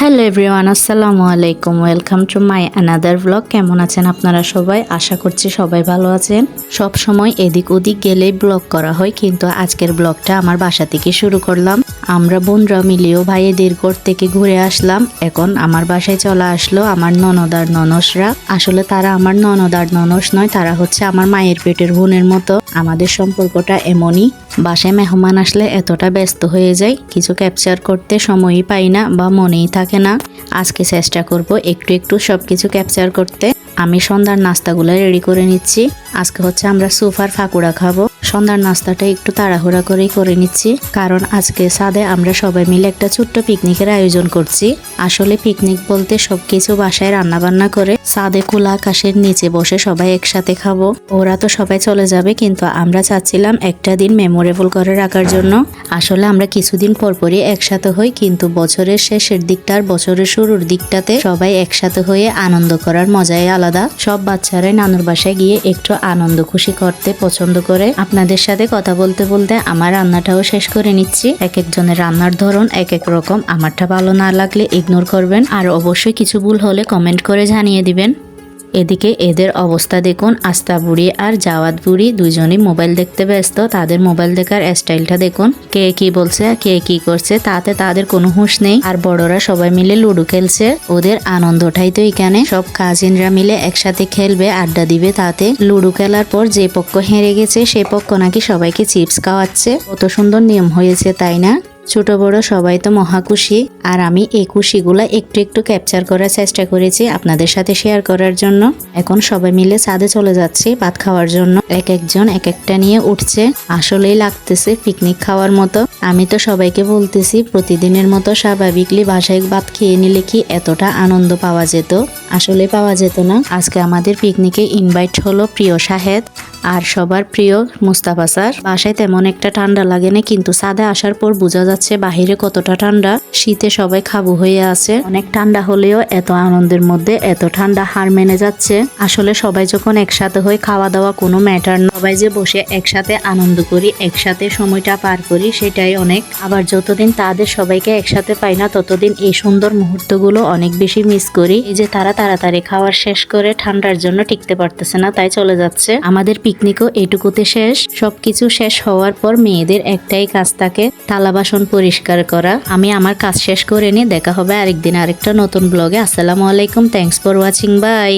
Hello everyone আসসালামু আলাইকুম welcome to my another blog কেমন আছেন আপনারা সবাই? আশা করছি সবাই ভালো আছেন। সব সময় এদিক ওদিক গেলেই ব্লগ করা হয়, কিন্তু আজকের ব্লগটা আমার বাসা থেকে শুরু করলাম। আমরা বোনরা মিলিয়েও ভাইয়েদের ঘর থেকে ঘুরে আসলাম। এখন আমার বাসায় চলে আসলো আমার ননদার ননসরা। আসলে তারা আমার ননদার ননস নয়, তারা হচ্ছে আমার মায়ের পেটের বোনের মতো। আমাদের সম্পর্কটা এমনই, বাসায় মেহমান আসলে এতটা ব্যস্ত হয়ে যায়, কিছু ক্যাপচার করতে সময়ই পাই না বা মনেই থাকে না। আজকে চেষ্টা করব একটু একটু সব কিছু ক্যাপচার করতে। আমি সন্ধ্যার নাস্তাগুলো রেডি করে নিচ্ছি। আজকে হচ্ছে আমরা সুফার ফাকুড়া খাব। সন্ধ্যার নাস্তাটা একটু তাড়াহুড়া করেই করে নিচ্ছি, কারণ আজকে সাদে আমরা সবাই মিলে একটা ছোট্ট পিকনিকের আয়োজন করছি। আসলে পিকনিক বলতে সবকিছু বাসায় রান্না বান্না করে সাদে খোলা আকাশের নিচে বসে সবাই একসাথে খাব। ওরা তো সবাই চলে যাবে, কিন্তু আমরা চাচ্ছিলাম একটা দিন মেমোরেবল করে রাখার জন্য। আসলে আমরা কিছুদিন পরপরই একসাথে হই, কিন্তু বছরের শেষের দিকটা আর বছরের শুরুর দিকটাতে সবাই একসাথে হয়ে আনন্দ করার মজাই আলাদা। সব বাচ্চারাই নানুর বাসায় গিয়ে একটু আনন্দ খুশি করতে পছন্দ করে আপনাদের সাথে কথা বলতে বলতে আমার রান্নাটাও শেষ করে নিচ্ছি। এক একজনের রান্নার ধরন, এক এক রকম। আমারটা ভালো না লাগলে ইগনোর করবেন। আর অবশ্যই কিছু ভুল হলে কমেন্ট করে জানিয়ে দিবেন। এদিকে এদের অবস্থা দেখুন আস্তা বুড়ি আর জাওয়াত বুড়ি দুজনই মোবাইল দেখতে ব্যস্ত, তাদের মোবাইল দেখার স্টাইলটা দেখুন। কে কি বলছে, কে কি করছে, তাতে তাদের কোনো হুঁশ নেই। আর বড়রা সবাই মিলে লুডো খেলছে, ওদের আনন্দটাই তো এখানে। সব কাজিনরা মিলে একসাথে খেলবে, আড্ডা দিবে তাতে। লুডো খেলার পর যে পক্ষ হেরে গেছে, সে পক্ষ নাকি সবাইকে চিপস খাওয়াচ্ছে। কত সুন্দর নিয়ম হয়েছে, তাই না? ছোট বড় সবাই তো মহাকুশি আর আমি এই একটু একটু ক্যাপচার করার চেষ্টা করেছি আপনাদের সাথে শেয়ার করার জন্য। এখন সবাই মিলে ছাদে চলে যাচ্ছি ভাত খাওয়ার জন্য। এক একজন এক একটা নিয়ে উঠছে। আসলেই লাগতেছে পিকনিক খাওয়ার মতো। আমি তো সবাইকে বলতেছি, প্রতিদিনের মতো স্বাভাবিকলি বাসায় ভাত খেয়ে নিলে কি এতটা আনন্দ পাওয়া যেত? আসলে পাওয়া যেত না। আজকে আমাদের পিকনিকে ইনভাইট হলো প্রিয় শাহেদ আর সবার প্রিয় মুস্তাফা স্যার। বাসায় তেমন একটা ঠান্ডা লাগে না, কিন্তু সাদে আসার পর বোঝা যাচ্ছে বাহিরে কতটা ঠান্ডা। শীতে সবাই খাব হয়ে আছে। অনেক ঠান্ডা হলেও এত আনন্দের মধ্যে এত ঠান্ডা হার মেনে যাচ্ছে। আসলে সবাই যখন একসাথে হয়ে খাওয়া দাওয়া কোনো ম্যাটার না, সবাই যে বসে একসাথে আনন্দ করি, একসাথে সময়টা পার করি, সেটাই অনেক। আবার যতদিন তাদের সবাইকে একসাথে পাই না, ততদিন এই সুন্দর মুহূর্তগুলো অনেক বেশি মিস করি। এই যে তারা তাড়াতাড়ি খাওয়ার শেষ করে ঠান্ডার জন্য টিকতে পারতেছে না, তাই চলে যাচ্ছে। আমাদের পিকনিকও এটুকুতে শেষ। সবকিছু শেষ হওয়ার পর মেয়েদের একটাই কাজ থাকে, থালা বাসন পরিষ্কার করা। আমি আমার কাজ শেষ করে নিয়ে দেখা হবে আরেকদিন আরেকটা নতুন ব্লগে। আসসালামু আলাইকুম থ্যাংকস ফর ওয়াচিং বাই